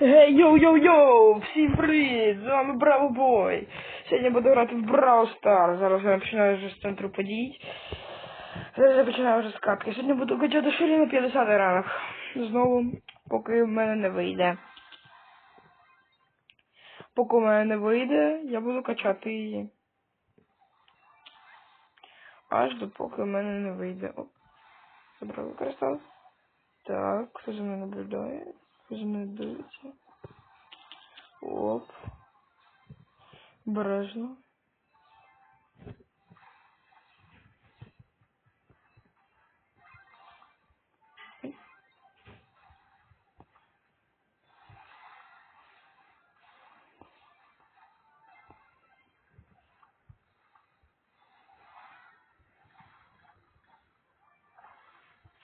Гей, йоу-йоу-йоу! Всім привіт! З вами Браво Бой! Сьогодні буду грати в Brawl Stars. Зараз я починаю вже з центру подій. Зараз я починаю вже з катки. Сьогодні буду качати ширі на 50 ранок. Знову, поки в мене не вийде. Поки в мене не вийде, я буду качати її. Аж допоки в мене не вийде. Оп. Забрали кристал. Так, хто за мною наблюдає? женой дуете. Оп. Бережно.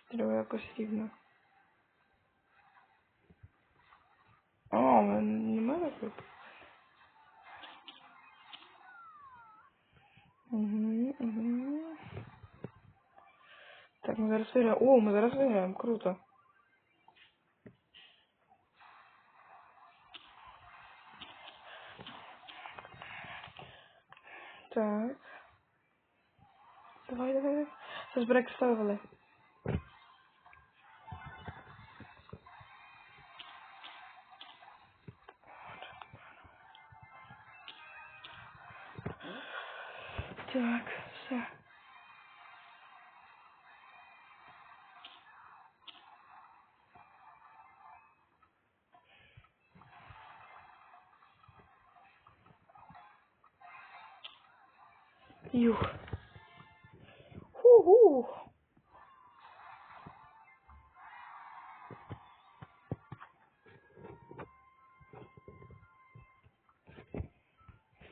Треба якось рівно. 4. О, мы зараз. Круто. Так. Давай, давай, давай. Це ж брек ставили. Юх. Ху-ху.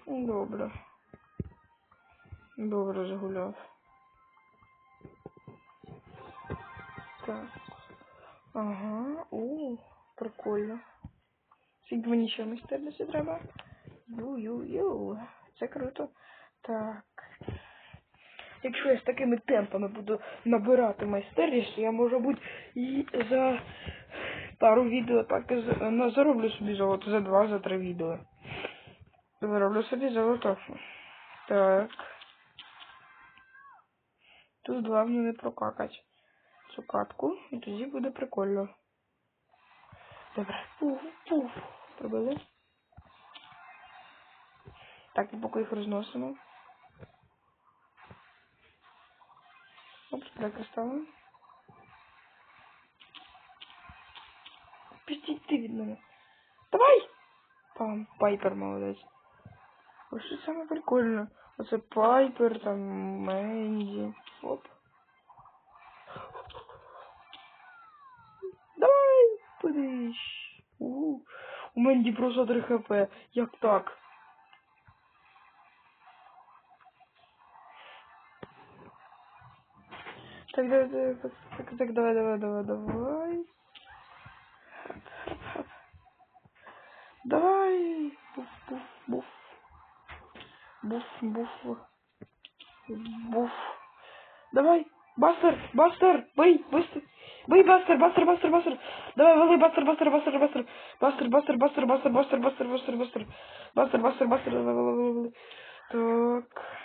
Добре. Добре загуляв. Так. Ага, о, прикольно. Скільки мені ще майстерності треба? Ю-ю-ю. Це круто. Так. Якщо я з такими темпами буду набирати майстерність, то я можу бути і за пару відео так і ну, зароблю собі золото за два, за три відео. Зароблю собі золото. Так. Тут головне не прокакати цю катку, і тоді буде прикольно. Добре. Пуф, пуф. Пробили. Так, поки їх розносимо. Оп, прикоставимо. Пустіть ти від мене. Давай! Пам, Пайпер молодець. Ось що саме прикольно. Оце Пайпер, там Менді. Оп. Давай, подиш. У, у Менді просто 3 хп. Як так? Так, давай, давай, так, так, давай, давай, давай, давай. Давай. Буф, буф, буф. Буф, буф. Буф. Давай. Бастер, бастер, бей, бастер. Бей, бастер, бастер, бастер, бастер. Давай, вали, бастер, бастер, бастер, бастер. Бастер, бастер, бастер, бастер, бастер, бастер, бастер, бастер. Бастер, бастер, бастер, давай, вали, вали. Так.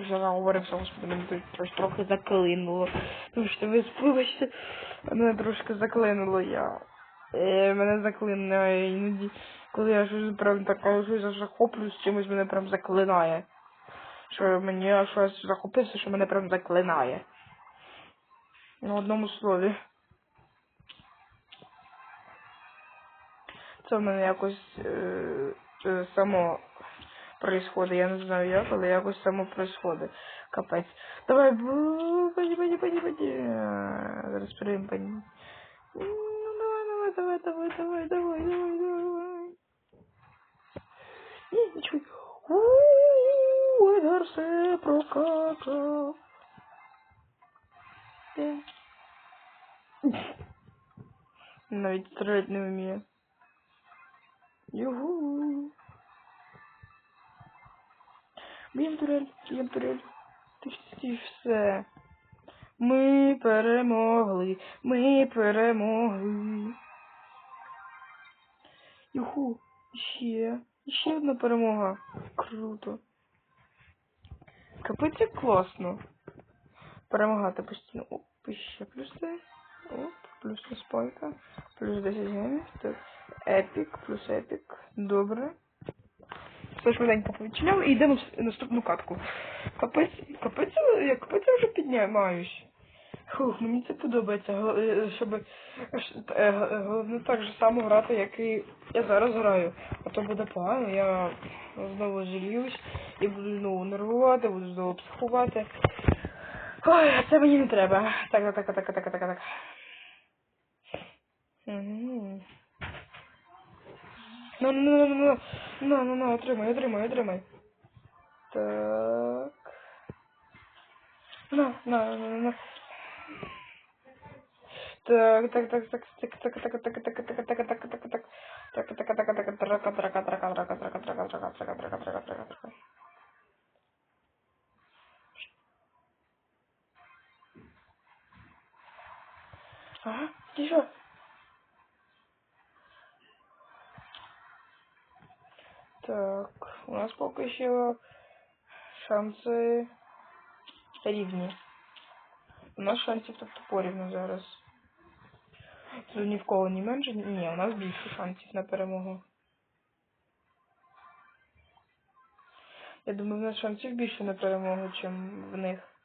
Я наговорився, господи, мене тут щось трохи заклинуло. Тому що ви вибачте, мене трошки заклинуло я. Е, мене заклинає іноді, коли я щось прям так щось захоплююсь чимось, мене прям заклинає. Що мені я щось захопився, що мене прям заклинає. На одному слові. Це в мене якось е, е, само происходить. Я не знаю як, але якось само происходить. Капець. Давай, бу- пані, пані, пані, пані. А, Зараз приймемо пані. Ну, давай, давай, давай, давай, давай, давай, давай, давай. Ні, не чуй. Ууу, Едгар все прокакав. Е. Навіть стрелять не вміє. Югу. Б'єм турель, б'єм турель. Всі все. Ми перемогли, ми перемогли. Юху. Ще. Ще одна перемога. Круто. Капець класно. Перемагати постійно. Оп, ще плюс 10. Оп, плюс спайка. Плюс 10 гемів. Епік, плюс епік. Добре. Все швиденько повідчиняв і йдемо в наступну катку. Капець, капець, я капець вже піднімаюсь. Фух, мені це подобається, е, щоб е, е, головне так же само грати, як і я зараз граю. А то буде погано, я знову жаліюсь і буду знову нервувати, буду знову психувати. Ой, це мені не треба. Так, так, так, так, так, так, так. Ну, ну, ну, ну, ну, ну, ну, ну, отримай, отримай, отримай. Так. На, на, на, на. Так, так, так, так, так, так, так, так, так, так, так, так, так, так, так, так. Так, так, так, трака, трака, трака, трака, трака, трака, трака, трака, трака, трака, трака, трака. Ага, ти що? Так, у нас пока еще шансы рівні. У нас шансів тобто порівну зараз. Тут ні в кого ні менше, ні, у нас більше шансів на перемогу. Я думаю, в нас шансів більше на перемогу, ніж в них.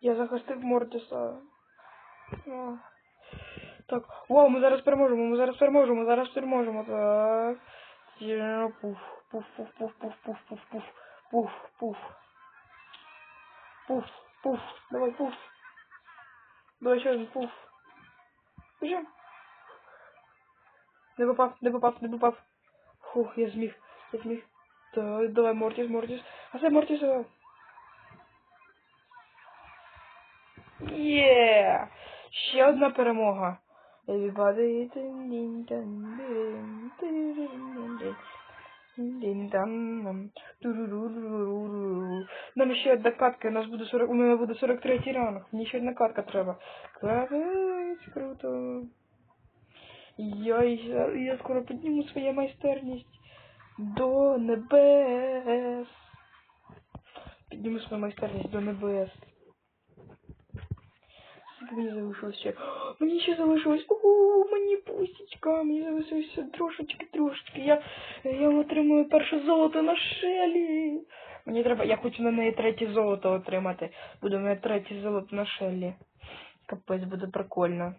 Я захистив Мортиса. Так, вау, ми зараз переможемо, ми зараз переможемо, зараз переможемо. Так. Пуф, пуф, пуф, пуф, пуф, пуф, пуф, пуф, пуф, пуф. Пуф, пуф, давай, пуф. Давай ще один пуф. Біжим. Не попав, не попав, не попав. Фух, я зміг, я зміг. Так, давай, Мортіс, Мортіс. А це Мортіс. Є! Ще одна перемога. Нам ще одна катка, у нас буде 40, у мене буде 43 ранг. Мені ще одна катка треба. Капець, круто. Я, я, я скоро підніму свою майстерність до небес. Підніму свою майстерність до небес. Мені залишилось ще? Мені ще залишилось. О, мені пустічка, мені залишилось ще трошечки, трошечки. Я, я отримую перше золото на шелі. Мені треба, я хочу на неї третє золото отримати. Буде мене третє золото на шелі. Капець, буде прикольно.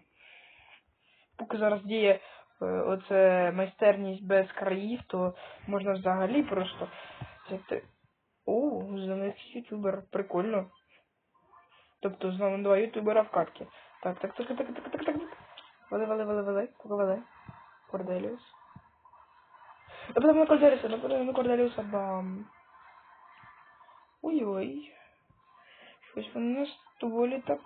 Поки зараз діє е, оце майстерність без країв, то можна взагалі просто взяти. О, знаменитий ютубер, прикольно. Тобто знову два ютубера в катки. Так, так, так, так, так, так, так, так. Вали, вали, вали, вали. Вали? Корделіус. Нападаємо на Корделіуса, нападаємо на Корделіуса, бам. Ой-ой. Щось вони нас доволі так...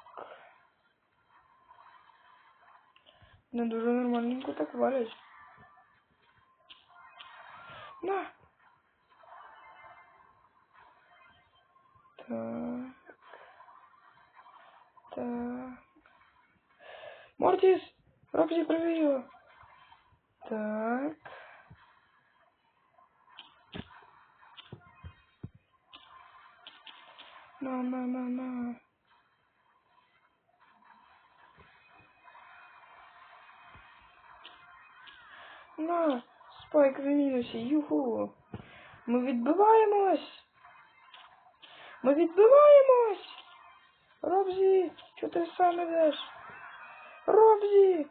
Не дуже нормальненько так валять. На! Так. Так. Мортис! Робзи, прибей! Так. На, на, на, на. На, спайк в мінусі, юху. Ми відбиваємось. Ми відбиваємось. Робзі, що ти сам ідеш? Робзі!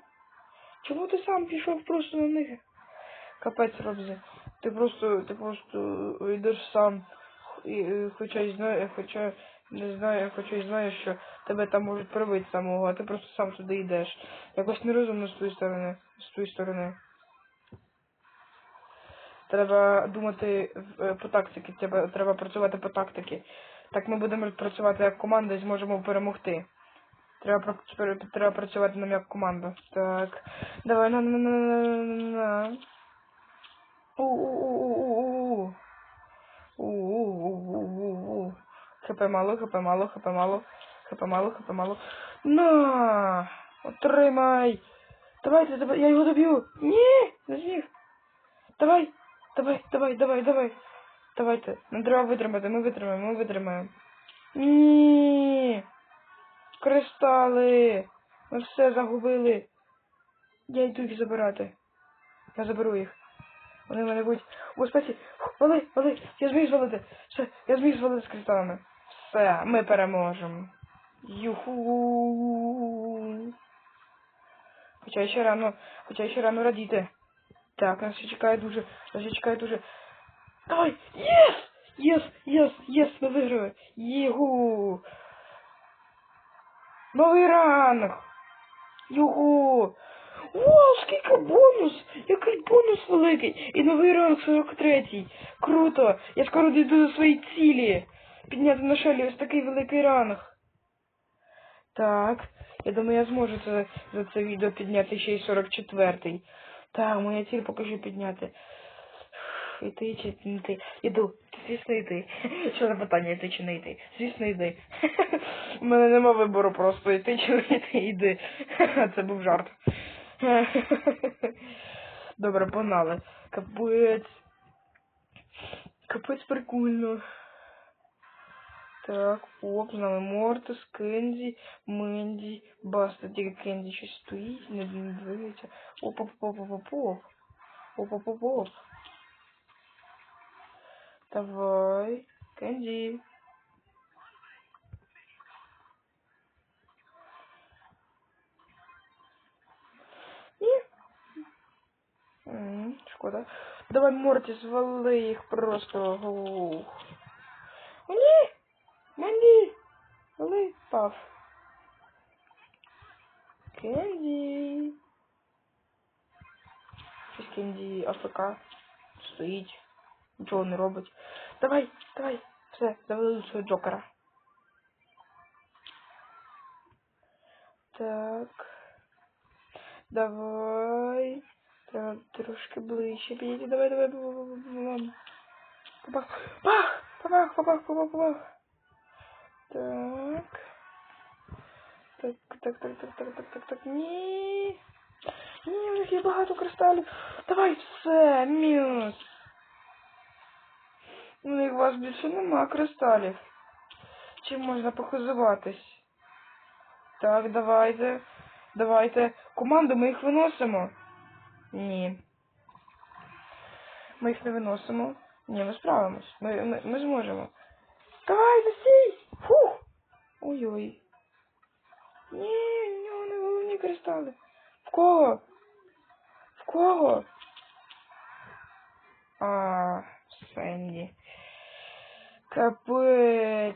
Чому ти сам пішов просто на них? Капець, Робзі. Ти просто, ти просто йдеш сам. І, е, хоча й знаю, хоча не знаю, хоча й знаю, що тебе там можуть прибити самого, а ти просто сам туди йдеш. Якось нерозумно з твоєї сторони. З твоєї сторони. Треба думати е, по тактиці, треба працювати по тактиці. Так ми будемо працювати як команда і зможемо перемогти. Треба, треба працювати нам як команда. Так. Давай на на на на на. У-у-у-у-у-у. У-у-у-у. хп мало, хп мало, хп мало, хп мало, хп мало. На! Отримай! Давайте, давай, я його доб'ю! Ні! Не зміг! Давай! Давай, давай, давай, давай! Давайте, нам треба витримати, ми витримаємо, ми витримаємо. Ні! Кристали! Ми все загубили. Я йду їх забирати. Я заберу їх. Вони мене будуть. У безпеці. Фух, Вали, вали, я зміг звалити. Все, я зміг звалити з кристалами. Все, ми переможемо. Юху. Хоча ще рано, хоча ще рано радіти. Так, нас ще чекає дуже, нас ще чекає дуже. Давай! Єс! Єс! Єс! Єс! Ми виграли! Єгу! Новий ранг! Югу! Вау, скільки бонус! Який бонус великий! І новий ранг 43-й! Круто! Я скоро дійду до своєї цілі! Підняти на шелі ось такий великий ранг. Так, я думаю, я зможу це, за це відео підняти ще й 44-й. Так, моя ціль поки що підняти. Іти чи не йти? Іду. Звісно, йти. Що за питання, йти чи не йти? Звісно, йди. У мене нема вибору просто йти чи не йти, йди. Це був жарт. Добре, погнали. Капець. Капець прикольно. Так, оп, з нами Мортис, Кензі, Менді, Баста, тільки Кензі щось стоїть, не двигається. оп оп Давай. Ні. Шкода. Давай, Мортис, вали їх просто. Ух. О, ні! Менді! Вали, пав. Кенді. Щось АФК стоїть. Нічого не робить. Давай, давай, все, завели свого Джокера. Так. Давай. Треба трошки ближче підійти. Давай, давай, давай. Папах, пах, папах, папах, папах, папах. Так. Так, так, так, так, так, так, так, так. Ні. Ні, у них є багато кристалів. Давай все, мінус. У них вас більше нема кристалів. Чим можна похизуватись? Так, давайте. Давайте. Команду ми їх виносимо. Ні. Ми їх не виносимо. Ні, ми справимось. Ми, ми, ми зможемо. Давай, засій! Фух! Ой-ой. Ні, в нього не головні кристали. В кого? В кого? А, Сенді. Капець.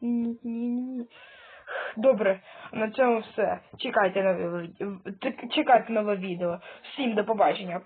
Ні, ні, ні. Добре, на цьому все. Чекайте нове, чекайте нове відео. Всім до побачення.